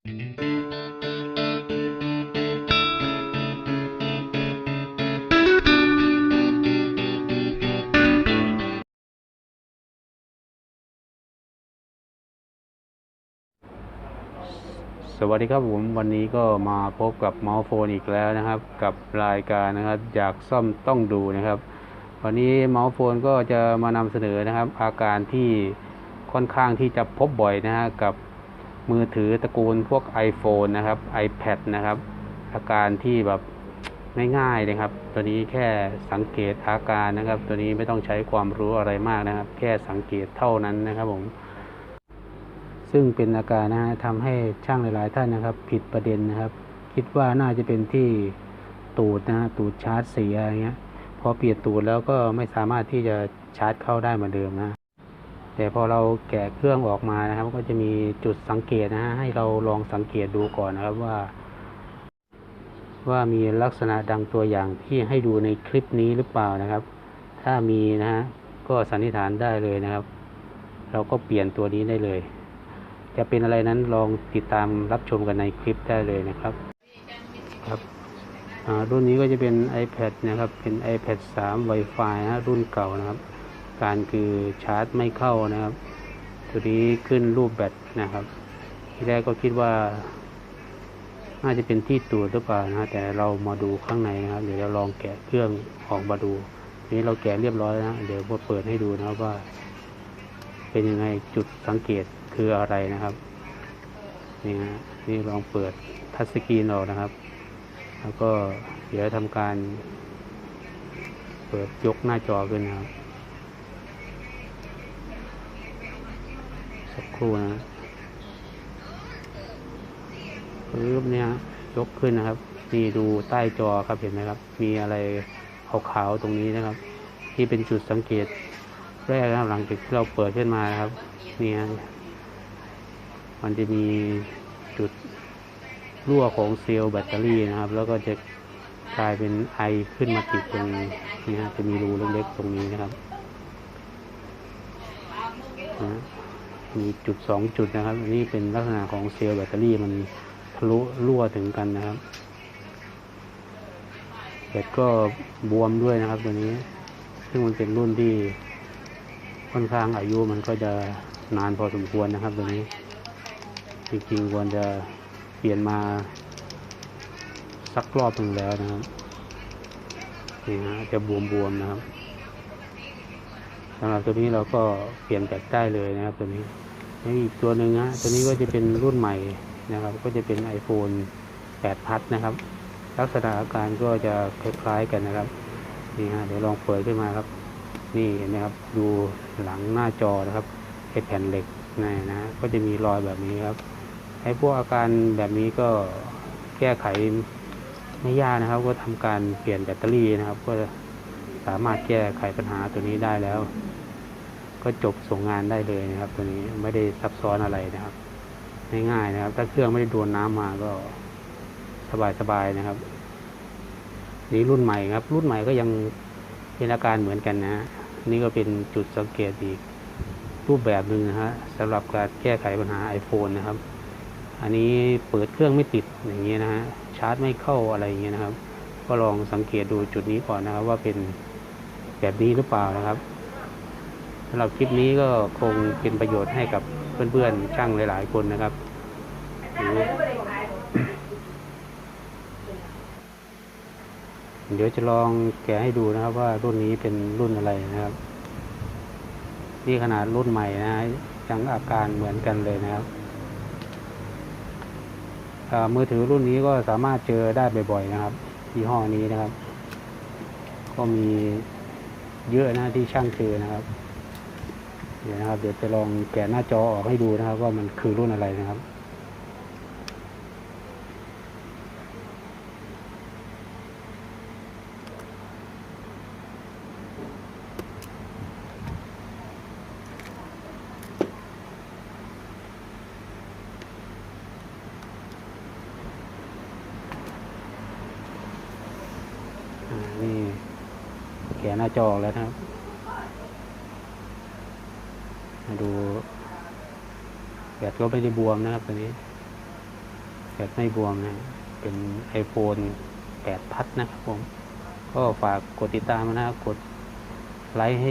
สวัสดีครับผมวันนี้ก็มาพบกับเมาส์โฟนอีกแล้วนะครับ กับรายการนะครับอยากซ่อมต้องดูนะครับ วันนี้เมาส์โฟนก็จะมานำเสนอนะครับ อาการที่ค่อนข้างที่จะพบบ่อยนะฮะกับ มือถือตระกูลพวก iPhone นะครับ iPad นะครับ อาการที่แบบง่ายๆเลยครับ ตัวนี้แค่สังเกตอาการนะครับ ตัวนี้ไม่ต้องใช้ความรู้อะไรมากนะครับ แค่สังเกตเท่านั้นนะครับผม ซึ่งเป็นอาการนะฮะทำให้ช่างหลายๆท่านนะครับ ผิดประเด็นนะครับ คิดว่าน่าจะเป็นที่ตูดนะฮะตูดชาร์จเสียอะไรเงี้ยพอเปลี่ยนตูดแล้วก็ไม่สามารถที่จะชาร์จเข้าได้เหมือนเดิมนะ แต่พอเราแกะเครื่องออกมานะครับ ก็จะมีจุดสังเกตนะฮะให้เราลองสังเกตดูก่อนนะครับว่า ว่ามีลักษณะดังตัวอย่างที่ให้ดูในคลิปนี้หรือเปล่านะครับ ถ้ามีนะฮะก็สันนิษฐานได้เลยนะครับ เราก็เปลี่ยนตัวนี้ได้เลย จะเป็นอะไรนั้นลองติดตามรับชมกันในคลิปได้เลยนะครับครับรุ่นนี้ก็จะเป็น iPad นะครับ เป็น iPad 3 Wi-Fi นะรุ่นเก่านะครับ การคือชาร์จไม่เข้านะครับ ตัวนี้ขึ้นรูปแบตนะครับ ที่แรกก็คิดว่าน่าจะเป็นที่ตูดหรือเปล่านะแต่เรามาดูข้างในนะครับ เดี๋ยวเราลองแกะเครื่องออกมาดูทีนี้เราแกะเรียบร้อยนะ เดี๋ยวมเปิดให้ดูนะครับว่า เป็นยังไงจุดสังเกตคืออะไรนะครับ นี่ฮะนี่ลองเปิดทัชสกรีนออกนะครับ แล้วก็เดี๋ยวทำการ เปิดยกหน้าจอขึ้นนะครับ สักค รู่นะปึ๊บเนี่ยยกขึ้นนะครับ นี่ดูใต้จอครับเห็นไหมครับ มีอะไรขาวๆตรงนี้นะครับ ที่เป็นจุดสังเกตแรกนะครับหลังจากที่เราเปิดขึ้นมาครับนี่ฮะมันจะมีจุดรั่วของเซลล์แบตเตอรี่นะครับ แล้วก็จะกลายเป็นไอขึ้นมาติดตรงนี้นะจะมีรูเล็กๆตรงนี้นะครับนะ มีจุดสองจุดนะครับอันนี้เป็นลักษณะของเซลล์แบตเตอรี่มันทะลุรั่วถึงกันนะครับแบตก็บวมด้วยนะครับตัวนี้ ซึ่งมันเป็นรุ่นที่ค่อนข้างอายุมันก็จะนานพอสมควรนะครับตัวนี้ จริงๆควรจะเปลี่ยนมาสักรอบหนึ่งแล้วนะครับนี่ฮะจะบวมๆนะครับ สำหรับตัวนี้เราก็เปลี่ยนแบตได้เลยนะครับตัวนี้แล้วอีกตัวหนึ่งฮะตัวนี้ก็จะเป็นรุ่นใหม่นะครับ ก็จะเป็น iPhone 8 พัดนะครับ ลักษณะอาการก็จะคล้ายๆกันนะครับนี่ฮะเดี๋ยวลองเปิดขึ้นมาครับ นี่เห็นไหมครับดูหลังหน้าจอนะครับไอแผ่นเหล็กนี่นะก็จะมีรอยแบบนี้ครับไอ้พวกอาการแบบนี้ก็แก้ไขไม่ยากนะครับ ก็ทำการเปลี่ยนแบตเตอรี่นะครับ ก็ สามารถแก้ไขปัญหาตัวนี้ได้แล้ว ก็จบส่งงานได้เลยนะครับ ตัวนี้ไม่ได้ซับซ้อนอะไรนะครับง่ายๆนะครับ ถ้าเครื่องไม่ได้โดนน้ำมาก็สบายๆนะครับ นี่รุ่นใหม่ครับ รุ่นใหม่ก็ยังเป็นอาการเหมือนกันนะฮะนี่ก็เป็นจุดสังเกตอีกรูปแบบหนึ่งนะฮะสำหรับการแก้ไขปัญหา iPhone นะครับ อันนี้เปิดเครื่องไม่ติดอย่างเงี้ยนะฮะชาร์จไม่เข้าอะไรอย่างเงี้ยนะครับ ก็ลองสังเกตดูจุดนี้ก่อนนะครับ ว่าเป็นแบบนี้หรือเปล่านะครับสำหรับคลิปนี้ก็คงเป็นประโยชน์ให้กับเพื่อนๆช่างหลาย ๆ คนนะครับเดี๋ยวจะลองแกะให้ดูนะครับว่ารุ่นนี้เป็นรุ่นอะไรนะครับ นี่ขนาดรุ่นใหม่นะยังอาการเหมือนกันเลยนะครับมือถือรุ่นนี้ก็สามารถเจอได้บ่อยๆนะครับ ยี่ห้อนี้นะครับ ก็มีเยอะนะที่ช่างคือนะครับ เดี๋ยวนะครับ เดี๋ยวจะลองแกะหน้าจอออกให้ดูนะครับ ว่ามันคือรุ่นอะไรนะครับ นี่แกะหน้าจอแล้วครับ มาดูแบตก็ไม่ได้บวมนะครับตัวนี้แบตไม่บวมนะ เป็น iPhone 8พัดนะครับผม ก็ฝากกดติดตามนะครับ กดไลค์ให้